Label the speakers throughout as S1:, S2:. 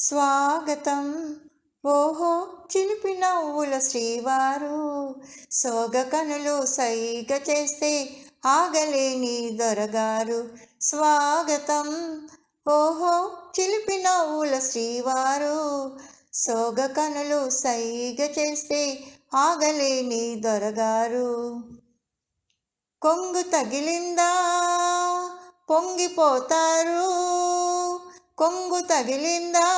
S1: స్వాగతం. ఓహో చిలిపి నవ్వుల శ్రీవారు. సోగ కనులు సైగ చేస్తే ఆగలేని దొరగారు. స్వాగతం. ఓహో చిలిపి నవ్వుల శ్రీవారు. సోగ కనులు సైగ చేస్తే ఆగలేని దొరగారు. కొంగు తగిలిందా? పొంగిపోతారు. కొంగు తగిలిందా?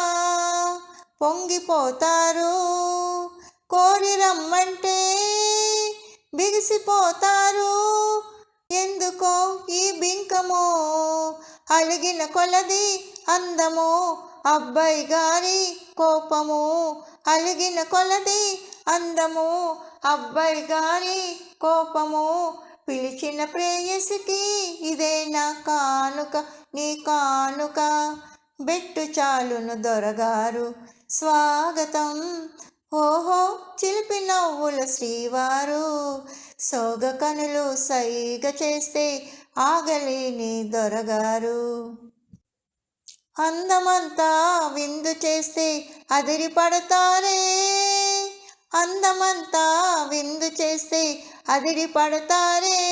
S1: పొంగిపోతారు. కోరి రమ్మంటే బిగిసిపోతారు. ఎందుకో ఈ బింకము? అలిగిన కొలది అందము? అబ్బాయి గారి కోపము? అలిగిన కొలది అందము? అబ్బాయి గారి కోపము? పిలిచిన ప్రేయసికి ఇదే నా కానుక? నీ కానుక? బెట్టు చాలును దొరగారు. స్వాగతం. ఓహో చిలిపి నవ్వుల శ్రీవారు. సోగ కనులు సైగ చేస్తే ఆగలేని దొరగారు. అందమంతా విందు చేస్తే అదిరి పడతారే. అందమంతా విందు చేస్తే అదిరి పడతారే.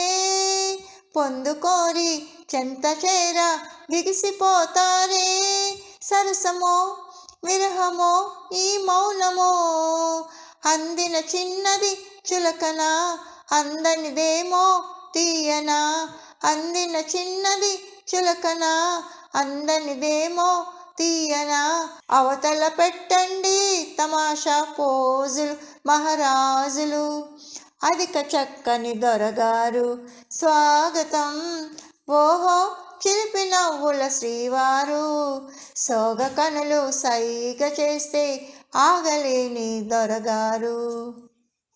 S1: పొందుకోరి చెంత చేర బిగిసిపోతారే సరసమో విరహమో ఈ మౌనమో. అందిన చిన్నది చులకన అందనిదేమో తీయన. అందిన చిన్నది చులకన అందనిదేమో తీయన. అవతల పెట్టండి తమాషా పోజులు మహారాజులు. అధిక చక్కని దొరగారు. స్వాగతం ఓహో చిలిపి నవ్వుల శ్రీవారు. సోగ కనులు సైగ చేస్తే ఆగలేని దొరగారు.